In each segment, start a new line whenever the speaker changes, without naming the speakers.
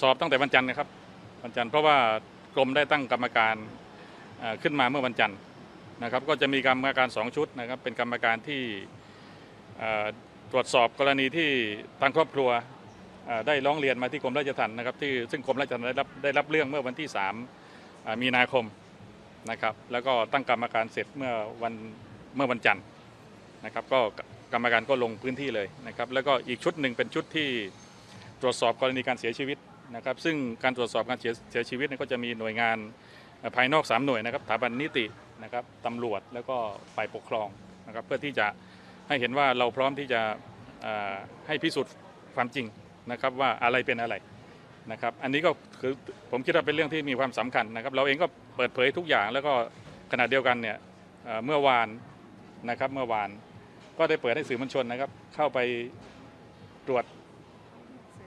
สอบตั้งแต่วันจันทร์นะครับวันจันทร์เพราะว่ากรมได้ตั้งกรรมการขึ้นมาเมื่อวันจันทร์นะครับ ก็จะมีกรรมการสองชุดนะครับ เป็นกรรมการที่ตรวจสอบกรณีที่ทางครอบครัวได้ร้องเรียนมาที่กรมราชทัณฑ์นะครับที่ซึ่งกรมราชทัณฑ์ได้รับได้รับเรื่องเมื่อวันที่ 3 มีนาคมนะครับ แล้วก็ตั้งกรรมการเสร็จเมื่อวันเมื่อวันจันทร์นะครับ ก็กรรมการก็ลงพื้นที่เลยนะครับ แล้วก็อีกชุดหนึ่งเป็นชุดที่ตรวจสอบกรณีการเสียชีวิต นะครับซึ่งการตรวจสอบการเสียชีวิตเนี่ยก็จะมีหน่วยงานภายนอก 3 หน่วยนะครับสถาบันนิตินะครับตำรวจแล้วก็ฝ่ายปกครองนะครับเพื่อที่จะให้เห็นว่าเราพร้อมที่จะให้พิสูจน์ความจริงนะครับว่าอะไรเป็นอะไรนะครับอันนี้ก็คือผมคิดว่าเป็นเรื่องที่มีความสำคัญนะครับ เราเองก็เปิดเผยทุกอย่างแล้วก็ขณะเดียวกันเนี่ยเอ่อเมื่อวานนะครับเมื่อวานก็ได้เปิดให้สื่อมวลชนนะครับเข้าไปตรวจ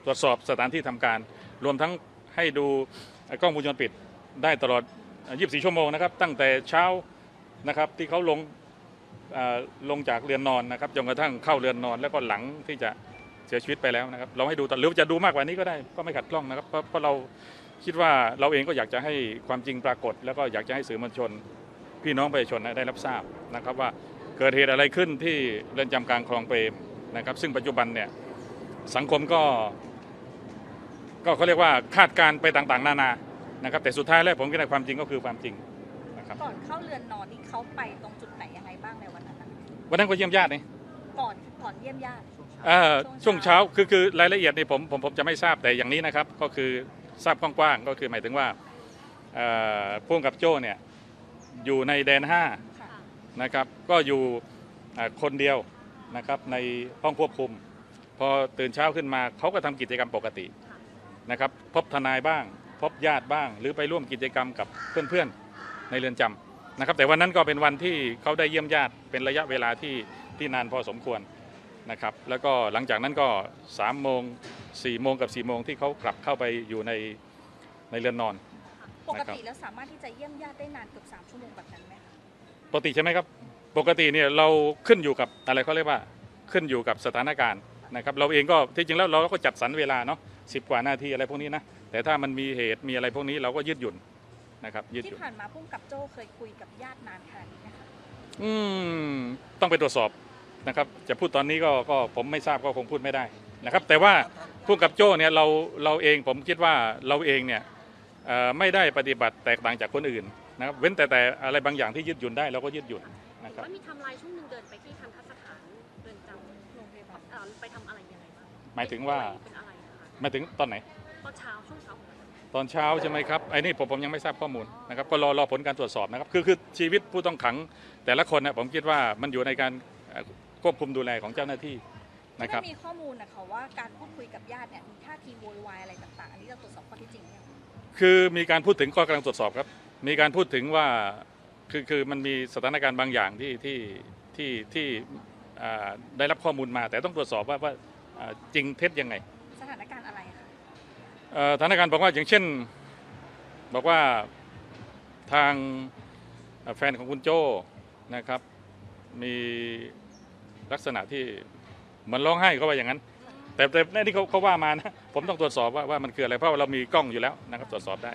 ตรวจสอบสถานที่ทำการ รวมทั้งให้ดูกล้องวงจรปิดได้ตลอด 24 ชั่วโมงนะครับ ตั้งแต่เช้านะครับที่เขาลงลงจากเรือนนอนนะครับจนกระทั่งเข้าเรือนนอน แล้วก็หลังที่จะเสียชีวิตไปแล้วนะครับ เราให้ดูตอนหรือจะดูมากกว่านี้ก็ได้ก็ไม่ขัดข้องนะครับเพราะเพราะเราคิดว่าเราเองก็อยากจะให้ความจริงปรากฏ แล้วก็อยากจะให้สื่อมวลชน พี่น้องประชาชนได้รับทราบนะครับว่าเกิดเหตุอะไรขึ้นที่เรือนจำกลางคลองเปรมนะครับ ซึ่งปัจจุบันเนี่ยสังคมก็ ก็เขาเรียกว่าคาดการณ์ไปต่างๆ นานานะครับแต่สุดท้ายแล้วผมคิดว่าความจริงก็คือความจริงนะครับ
ก่อนเข้าเรือนนอนนี่เขาไปตรงจุดไหนยังไงบ้างในวันนั้นนะ
วันนั้นก็เยี่ยมญาตินี่
ก่อนก่อนเยี่ยมญาติ
เอ่อ
ช่
ช่ว
ว
ง
ง
เช้า
เช้า
คือคือรายละเอียดนี่ผมผมผมจะไม่ทราบแต่อย่างนี้นะครับ ก็คือทราบกว้างๆก็คือหมายถึงว่าเอ่อพ่วงกับโจ้เนี่ยอยู่ในแดน
ค่ะ
5นะครับก็อยู่อ่าคนเดียวนะครับในห้องควบคุม พอตื่นเช้าขึ้นมาเขาก็ทำกิจกรรมปกติ นะครับพบทนายบ้าง พบญาติบ้าง หรือไปร่วมกิจกรรมกับเพื่อนๆในเรือนจำนะครับ แต่วันนั้นก็เป็นวันที่เขาได้เยี่ยมญาติเป็นระยะเวลาที่ที่นานพอสมควรนะครับ แล้วก็หลังจากนั้นก็3ามโมงสี่โมงกับ4ี่โมงที่เขากลับเข้าไปอยู่ในในเรือนนอน
ปกติแล้วสามารถที่จะเยี่ยมญาติได้นานเกือบสามชั่วโมงแบบนั้นไหมคะ
ปกติใช่ไหมครับ ปกติเนี่ยเราขึ้นอยู่กับอะไรเขาเรียกว่าขึ้นอยู่กับสถานการณ์นะครับ เราเองก็ที่จริงแล้วเราก็จัดสรรเวลาเนาะ สิบกว่านาทีอะไรพวกนี้นะ แต่ถ้ามันมีเหตุมีอะไรพวกนี้เราก็ยืดหยุ่นนะครับยืดห
ที่
ยุ่น
ผ่านมาพุ่มกับโจ้เคยคุยกับญาตินานขนาดนี้นะคะ
อืมต้องไปตรวจสอบนะครับ จะพูดตอนนี้ก็ก็ผมไม่ทราบก็คงพูดไม่ได้นะครับ แต่ว่าผู้กับโจ้เนี่ยเราเราเองผมคิดว่าเราเองเนี่ยเอ่อไม่ได้ปฏิบัติแตกต่างจากคนอื่นนะครับเว้นแต่แต่อะไรบางอย่างที่ยืดหยุ่นได้เราก็ยืดหยุ่นนะครับ
ว่ามีไทำลายช่วงหนึ่งเดินไปที่ทันทสถานเรือนจำ
โรงพยาบาล
เอ่อไปทำอะไรยังไงบ้าง
หมายถึงว่า
เป็นอะไรนะคะ
หมายถึงตอนไหน
ตอนเช้าช่วงเช้าของวันนั้น
ตอนเช้าใช่ไหมครับไอ้นี่ผมผมยังไม่ทราบข้อมูลนะครับก็รอรอผลการตรวจสอบนะครับคือคือชีวิตผู้ต้องขัง แต่ละคนนะผมคิดว่ามันอยู่ในการเอ่อควบคุมดูแลของเจ้าหน้าที่
ที่
นะครับ
มันมีข้อมูลนะคะว่าการพูดคุยกับญาติเนี่ยมีท่าทีโวยวายอะไรต่างๆ อันนี้เราตรวจสอบข้อที่จริงเนี่ยง
คือมีการพูดถึงก็กำลังตรวจสอบครับ มีการพูดถึงว่าคือคือมันมีสถานการณ์บางอย่างที่ที่ที่ที่อ่าได้รับข้อมูลมา แต่ต้องตรวจสอบว่าว่าอ่าจริงเท็จยังไง
ส ถานการณ์อะไรคะ
เอ่อสถานการณ์บอกว่าอย่างเช่นบอกว่าทางเอ่อแฟนของคุณโจ้นะครับ มีลักษณะที่เหมือนร้องไห้เขาว่าอย่างนั้น แต่แต่ในที่เขาเขาว่ามานะผมต้องตรวจสอบว่าว่ามันคืออะไรเพราะว่าเรามีกล้องอยู่แล้วนะครับตรวจสอบได้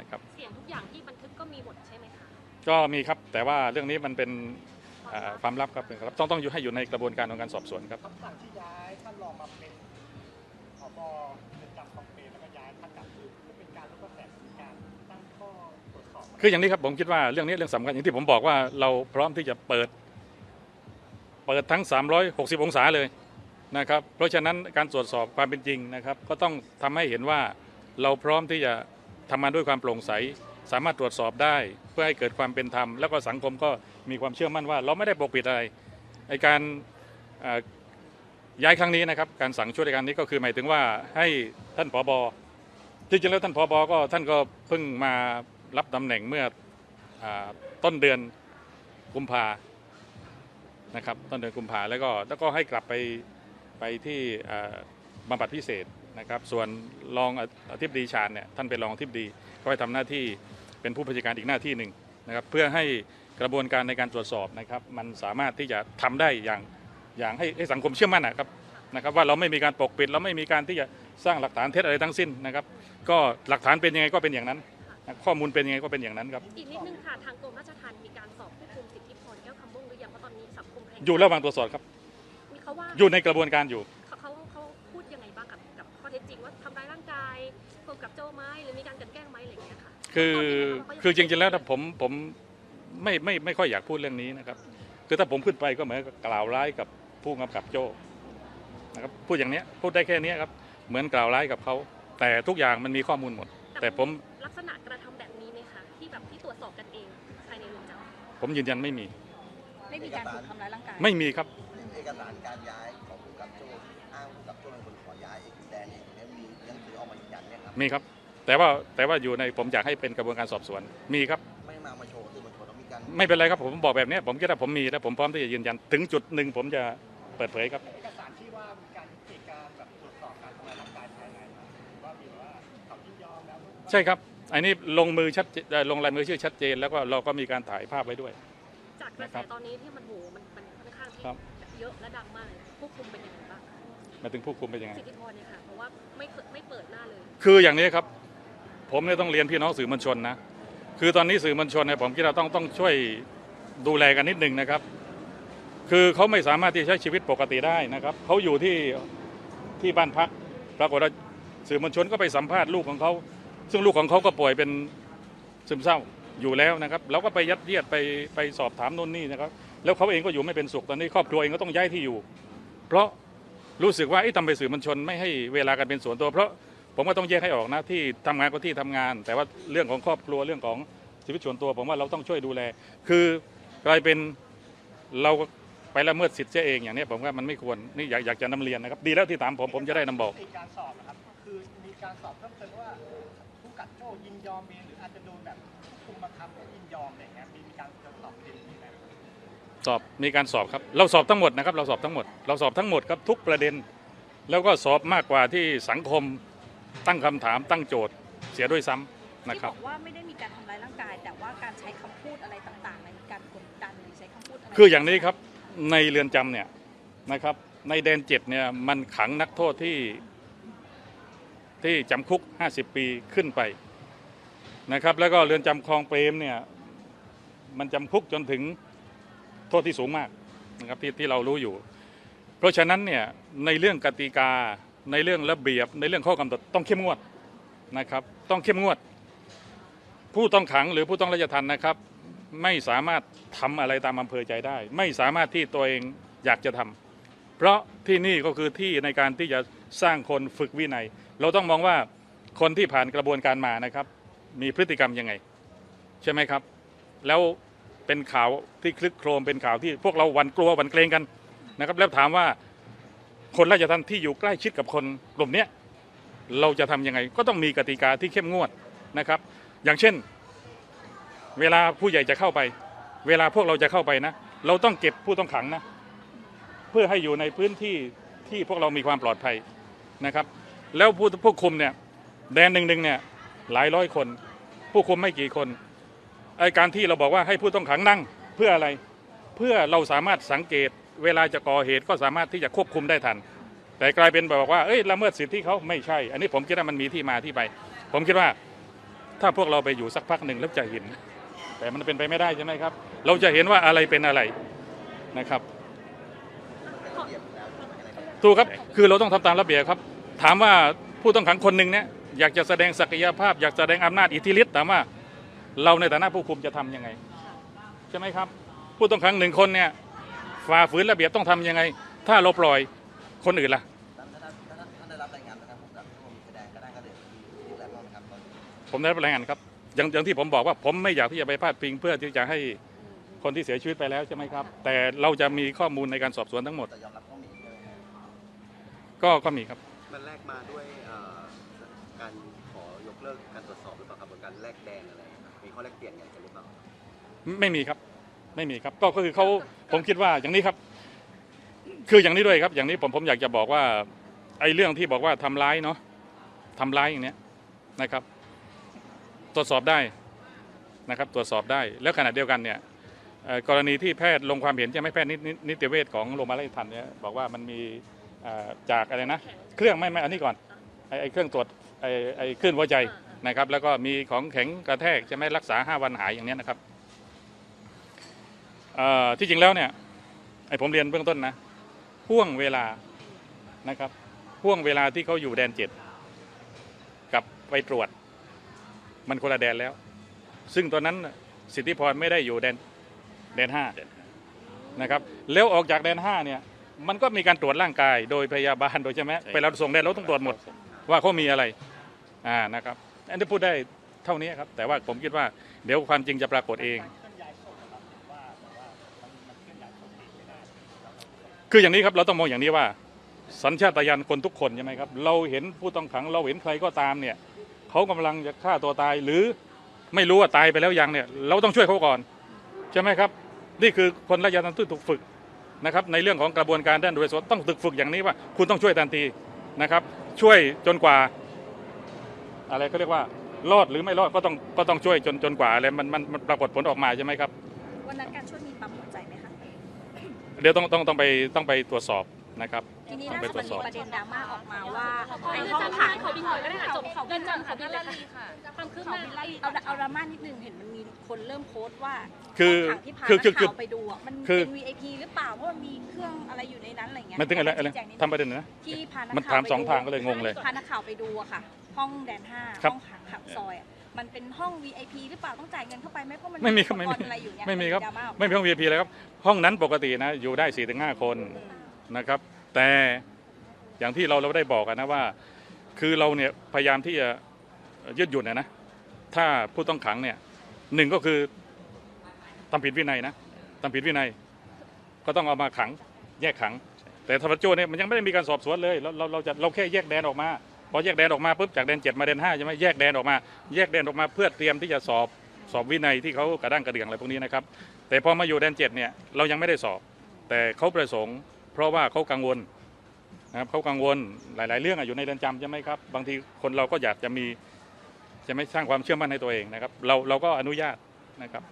นะครับ
เสียงทุกอย่างที่บันทึกก็มีหมดใช่ไหมคะ
ก็มีครับแต่ว่าเรื่องนี้มันเป็นเอ่อความลับครับครับต้องต้องอยู่ให้อยู่ในกระบวนการของการสอบสวนครับ
คำสั่งที่ย้ายท่านรองมาเป็น ผบเรือนจำคองเปรแล้วก็ย้ายท่านกลับคือเป็นการลดกระแสการตั้งข้อตรวจสอบ
คืออย่างนี้ครับผมคิดว่าเรื่องนี้เรื่องสำคัญอย่างที่ผมบอกว่าเราพร้อมที่จะเปิด เปิดทั้ง 360 องศาเลยนะครับเพราะฉะนั้นการตรวจสอบความเป็นจริงนะครับ ก็ต้องทำให้เห็นว่าเราพร้อมที่จะทำงานด้วยความโปร่งใส สามารถตรวจสอบได้ เพื่อให้เกิดความเป็นธรรม แล้วก็สังคมก็มีความเชื่อมั่นว่า เราไม่ได้ปกปิดอะไรในการ ย้ายครั้งนี้นะครับการสั่งช่วยในการนี้ก็คือหมายถึงว่าให้ท่านผบจริงๆแล้วท่านผบก็ท่านก็เพิ่งมารับตำแหน่งเมื่ออต้นเดือนกุมภานะครับต้นเดือนกุมภาแล้วก็แล้วก็ให้กลับไปไปที่อ่าบำบัดพิเศษนะครับส่วนรองอธิบดีชาญเนี่ยท่านเป็นรองอธิบดีก็ไปทำหน้าที่เป็นผู้บัญชาการอีกหน้าที่หนึ่งนะครับเพื่อให้กระบวนการในการตรวจสอบนะครับมันสามารถที่จะทำได้อย่าง อย่างให้ให้สังคมเชื่อมั่นนะครับนะครับว่าเราไม่มีการปกปิดเราไม่มีการที่จะสร้างหลักฐานเท็จอะไรทั้งสิ้นนะครับ ก็หลักฐานเป็นยังไงก็เป็นอย่างนั้นนะข้อมูลเป็นยังไงก็เป็นอย่างนั้นครับ
อีกนิดนึงค่ะทางกรมราชทัณฑ์มีการสอบผู้คุมสิทธิพรแก้วคำม่วงหรือยังเพราะตอนนี้สังคมแพง
อยู่ระหว่างตรวจสอบครับ
มีเขาว่า
อยู่ในกระบวนการอยู่
เขาเขาเขาพูดยังไงบ้างกับกับข้อเท็จจริงว่าทำร้ายร่างกายพบกับโจไหมหรือมีการกลันแกล้งไหมอะไรอย่างเงี้ยค่ะ
คือคือจริงๆแล้วถ้าผมผมไม่ไม่ไม่ค่อยอยากพูดเรื่องนี้นะครับคือถ้าผมขึ้นไปก็เหมือนกับกล่าวร้ายกับ ผู้กำกับโจ้นะครับพูดอย่างเนี้ยพูดได้แค่เนี้ยครับ เหมือนกล่าวร้ายกับเขา แต่ทุกอย่างมันมีข้อมูลหมด แต่ผม
ลักษณะกระทำแบบนี้ไหมคะที่แบบที่ตรวจสอบกันเองภายในเรือนจำ
ผมยืนยันไม่มี
ไม่มีการถูกทำร้ายร่างกาย
ไม่มีครับ
เอกสารการย้ายของผู้กำกับโจ้อ้างผู้กำกับโจ้เป็นคนขอย้ายเอกแดนเองเนี่ยมีหนังสือออกมายืนยันเนี่ยครับ
มีครับ แต่ว่าแต่ว่าอยู่ในผมอยากให้เป็นกระบวนการสอบสวนมีครับ
ไม่มามาโชว์สื่อมวลชนต้องมีการ
ไม่เป็นไรครับผมบอกแบบเนี้ยผมคิดว่าผมมีและผมพร้อมที่จะยืนยันถึงจุดหนึ่งผมจะ เปิดเผยครับ
เอกสารที่ว่ามีการยุติการแบบตรวจสอบการทำลายร่างกายภายในว่ามีว่าเขายินยอมแล้ว
ใช่ครับ อันนี้ลงมือชัดเจนเอ่อลงลายมือชื่อชัดเจน แล้วก็เราก็มีการถ่ายภาพไว้ด้วย
จากกระแสตอนนี้ที่มันโหมันมันค่อนข้างที่
ครับ
เยอะและดังมากเลยผู้คุมเป็นยังไงบ้างคะ
มาถึงผู้คุมเป็นยังไง
สิทธิพรเนี่ยค่ะ เพราะว่าไม่เคยไม่เปิดหน้าเลย
คืออย่างนี้ครับ ผมเนี่ยต้องเรียนพี่น้องสื่อมวลชนนะ คือตอนนี้สื่อมวลชนเนี่ยผมคิดว่าต้องต้องช่วยดูแลกันนิดหนึ่งนะครับ คือเขาไม่สามารถที่ใช้ชีวิตปกติได้นะครับเขาอยู่ที่ที่บ้านพักปรากฏว่าสื่อมวลชนก็ไปสัมภาษณ์ลูกของเขาซึ่งลูกของเขาก็ป่วยเป็นซึมเศร้าอยู่แล้วนะครับเราก็ไปยัดเยียดไปไปสอบถามโน่นนี่นะครับแล้วเขาเองก็อยู่ไม่เป็นสุขตอนนี้ครอบครัวเองก็ต้องย้ายที่อยู่ เพราะรู้สึกว่าไอ้ทำไปสื่อมวลชนไม่ให้เวลากันเป็นส่วนตัว เพราะผมก็ต้องแยกให้ออกนะที่ทำงานก็ที่ทำงาน แต่ว่าเรื่องของครอบครัวเรื่องของชีวิตส่วนตัว ผมว่าเราต้องช่วยดูแล คือกลายเป็นเรา ไปละเมิดสิทธิ์เสียเองอย่างนี้ผมว่ามันไม่ควรนี่อยากอยากจะนำเรียนนะครับ ดีแล้วที่ถามผมผมจะได้นำบอก
ติการสอบนะครับคือมีการสอบเพิ่มเติมว่าผู้กำกับโจ้ยินยอมเองหรืออาจจะโดนแบบคุมบังคับให้ยินยอมอะไรอย่างเงี้ยมีมีการตรวจสอบประเด็นนี้ไหม
สอบมีการสอบครับ เราสอบทั้งหมดนะครับ เราสอบทั้งหมด เราสอบทั้งหมดครับทุกประเด็น แล้วก็สอบมากกว่าที่สังคมตั้งคำถามตั้งโจทย์เสียด้วยซ้ำนะ
ที่
ครับ
บอกว่าไม่ได้มีการทำร้ายร่างกาย แต่ว่าการใช้คำพูดอะไรต่างๆในมีการกดดันหรือใช้คำพูดอะไร
คืออย่างนี้ครับ ในเรือนจำเนี่ยนะครับ ในแดนเจ็ดเนี่ยมันขังนักโทษที่ที่จำคุก 50 ปีขึ้นไปนะครับ แล้วก็เรือนจำคลองเปรมเนี่ยมันจำคุกจนถึงโทษที่สูงมากนะครับที่ที่เรารู้อยู่ เพราะฉะนั้นเนี่ยในเรื่องกติกาในเรื่องระเบียบในเรื่องข้อกำหนดต้องเข้มงวดนะครับ ต้องเข้มงวด ผู้ต้องขังหรือผู้ต้องราชทัณฑ์นะครับ ไม่สามารถทำอะไรตามอำเภอใจได้ ไม่สามารถที่ตัวเองอยากจะทำเพราะที่นี่ก็คือที่ในการที่จะสร้างคนฝึกวินัย เราต้องมองว่าคนที่ผ่านกระบวนการมานะครับ มีพฤติกรรมยังไง ใช่ไหมครับ แล้วเป็นข่าวที่คลึกโครมเป็นข่าวที่พวกเราหวั่นกลัวหวันเกรงกันนะครับ แล้วถามว่าคนราชทัณฑ์ที่อยู่ใกล้ชิดกับคนกลุ่มนี้เราจะทำยังไง ก็ต้องมีกติกาที่เข้มงวดนะครับ อย่างเช่น เวลาผู้ใหญ่จะเข้าไป เวลาพวกเราจะเข้าไปนะ เราต้องเก็บผู้ต้องขังนะ เพื่อให้อยู่ในพื้นที่ที่พวกเรามีความปลอดภัยนะครับ แล้วผู้ผู้คุมเนี่ยแดนหนึ่งหนึ่งเนี่ยหลายร้อยคน ผู้คุมไม่กี่คนไอการที่เราบอกว่าให้ผู้ต้องขังนั่งเพื่ออะไร เพื่อเราสามารถสังเกต เวลาจะก่อเหตุก็สามารถที่จะควบคุมได้ทัน แต่กลายเป็นบอกว่าเอ้ยละเมิดสิทธิเขาไม่ใช่ อันนี้ผมคิดว่ามันมีที่มาที่ไป ผมคิดว่าถ้าพวกเราไปอยู่สักพักหนึ่งแล้วจะเห็น แต่มันเป็นไปไม่ได้ใช่ไหมครับ เราจะเห็นว่าอะไรเป็นอะไรนะครับถูกครับคือเราต้องทำตามระเบียบครับ ถามว่าผู้ต้องขังคนหนึ่งเนี่ยอยากจะแสดงศักยภาพ อยากแสดงอำนาจอิทธิฤทธิ์ถามว่าเราในฐานะผู้คุมจะทํำยังไง ใช่ไหมครับ ผู้ต้องขังหนึ่งคนเนี่ยฝ่าฝืนระเบียบต้องทำยังไง ถ้าเราปล่อยคนอื่นล่ะ
ท่านท่านท่านท่านได้รับรายงานนะครับผู้กำกับโจ้มีแสดงก็ได้ก็เดือดที่แหลมบ้างไหมครับตอนนี้
ผมได้รับรายงานครับ อย่างอย่างที่ผมบอกว่าผมไม่อยากที่จะไปพาดพิง เพื่อที่จะให้คนที่เสียชีวิตไปแล้วใช่ไหมครับ แต่เราจะมีข้อมูลในการสอบสวนทั้งหมด
แต่ยอมรับก็มีใช่ไหมครับ
ก็ก็มีครับ
มันแลกมาด้วยเอ่อการขอยกเลิกการตรวจสอบหรือเปล่าครับหรือการแลกแดงอะไรครับมีข้อแลกเปลี่ยนอย่างกันหรือเปล่า
ไม่มีครับ ไม่มีครับก็ก็คือเขาผมคิดว่าอย่างนี้ครับ คืออย่างนี้ด้วยครับ อย่างนี้ผมผมอยากจะบอกว่า ไอ้เรื่องที่บอกว่าทำร้ายเนาะทำร้ายอย่างเนี้ยนะครับ ตรวจสอบได้นะครับตรวจสอบได้แล้วขณะเดียวกันเนี่ยกรณีที่แพทย์ลงความเห็นใช่ไหมแพทย์นิติเวชของโรงพยาบาลราชทัณฑ์เนี่ยบอกว่ามันมีจากอะไรนะ เครื่องไม่ไม่อันนี้ก่อนไอ้เครื่องตรวจไอ้ไอ้คลื่นหัวใจนะครับ แล้วก็มีของแข็งกระแทกใช่ไหมรักษา 5 วันหายอย่างนี้นะครับที่จริงแล้วเนี่ยไอ้ผมเรียนเบื้องต้นนะห่วงเวลานะครับห่วงเวลาที่เขาอยู่แดนเจ็ดกับไปตรวจ มันคนละแดนแล้ว ซึ่งตอนนั้นน่ะสิทธิพรไม่ได้อยู่แดนแดนห้านะครับแล้วออกจากแดนห้าเนี่ยมันก็มีการตรวจร่างกายโดยพยาบาลโดยใช่ไหมไปเราส่งแดนเราต้องตรวจหมดว่าเขามีอะไรอ่านะครับอันนี้พูดได้เท่านี้ครับ แต่ว่าผมคิดว่าเดี๋ยวความจริงจะปรากฏเอง
การเคลื่อนย้ายศพนะครับหรือว่าแต่ว่ามันมันเคลื่อนย้ายศพเองไม่ได้
คืออย่างนี้ครับเราต้องมองอย่างนี้ว่า สัญชาตญาณคนทุกคนใช่ไหมครับ เราเห็นผู้ต้องขังเราเห็นใครก็ตามเนี่ย เขากำลังจะฆ่าตัวตายหรือไม่รู้ว่าตายไปแล้วยังเนี่ย เราต้องช่วยเขาก่อน ใช่ไหมครับ นี่คือคนระยะทันที่ถูกฝึกนะครับ ในเรื่องของกระบวนการด้านโดยสวนต้องฝึกฝึกอย่างนี้ว่า คุณต้องช่วยทันทีนะครับ ช่วยจนกว่า อะไรเขาเรียกว่ารอดหรือไม่รอดก็ต้องก็ต้องช่วยจนจนกว่าอะไรมันมันมันปรากฏผลออกมาใช่ไหมครับ
วันนั้นการช่วยมีปั๊มหัวใจไหมคะ
เดี๋ยวต้องต้องต้องไปต้องไปตรวจสอบ นะครับ
ทีนี้
ต้อ
ล่าง
ไป
สุด
ตรวจสอบ
มันมีประเด็นดราม่าออกมาว่า
ขอ
ไอ้
เรือน
ห้อง
จำ
ขั
ขางยเขาบินหอยก็ได้ค่ะจบ
เขา
เรือนจำของ
วิ
พี่
ล
ละ
ล่า
ลีค่ะความคืบห
เขา
น้า
วิลล่าเอาเอาดราม่านิดนึงเห็นมันมีคนเริ่มโพสต์ว่า
คือ
ห้งขังที่พา
คือ
นัก
คือคือ
ข่าวไปดูอะมัน
คือ
เป็น VIP หรือเปล่าเพราะมันมีเครื่องอะไรอยู่ในนั้นอะไรเงี้ย
มันถึงอะไรอะไร
ชี้แจงนิดนึง
ทำประเด็นนะ
ที่พานัก
มัน
ข่าว
ถามสอง
ไปดู
ทางก็เลยงงเลย
พานักข่าวไปดูอะค่ะ ห้องแดนห้า
ครับ
ห้องขังขังซอยอะมันเป็นห้อง VIP หรือเปล่าต้องจ่ายเงินเข้าไปไหมเพราะมัน
ไม่มี
อุ
ครับ
ป
ไม่
ก
มี
รณ์อะไรอยู่เนี่ย
ไม่มีครับ
นดาาออก
ไม่เป็นห้อง VIP เลยครับ ห้องนั้นปกตินะ อยู่ได้4ี่ถึงห้าคน
อืม
นะครับ แต่อย่างที่เราเราได้บอกกันนะว่า คือเราเนี่ยพยายามที่จะยืดหยุ่นนะนะถ้าผู้ต้องขังเนี่ยหนึ่งก็คือทำผิดวินัยนะทำผิดวินัย ก็ต้องเอามาขังแยกขัง แต่ทาโจเนี่ยมันยังไม่ได้มีการสอบสวนเลยเราเราเราจะเราแค่แยกแดนออกมาพอแยกแดนออกมาปุ๊บจากแดนเจ็ดมาแดนห้าใช่ไหมแยกแดนออกมา แยกแดนออกมาเพื่อเตรียมที่จะสอบสอบวินัยที่เขากระด้างกระเดื่องอะไรพวกนี้นะครับ แต่พอมาอยู่แดนเจ็ดเนี่ยเรายังไม่ได้สอบ แต่เขาประสงค์ ราะว่าเขากังวลนะครับเขากังวลหลาย ๆ เรื่องอะอยู่ในเรือนจำใช่ไหมครับ บางทีคนเราก็อยากจะมีจะไม่สร้างความเชื่อมั่นให้ตัวเองนะครับ เราเราก็อนุญาตนะครับ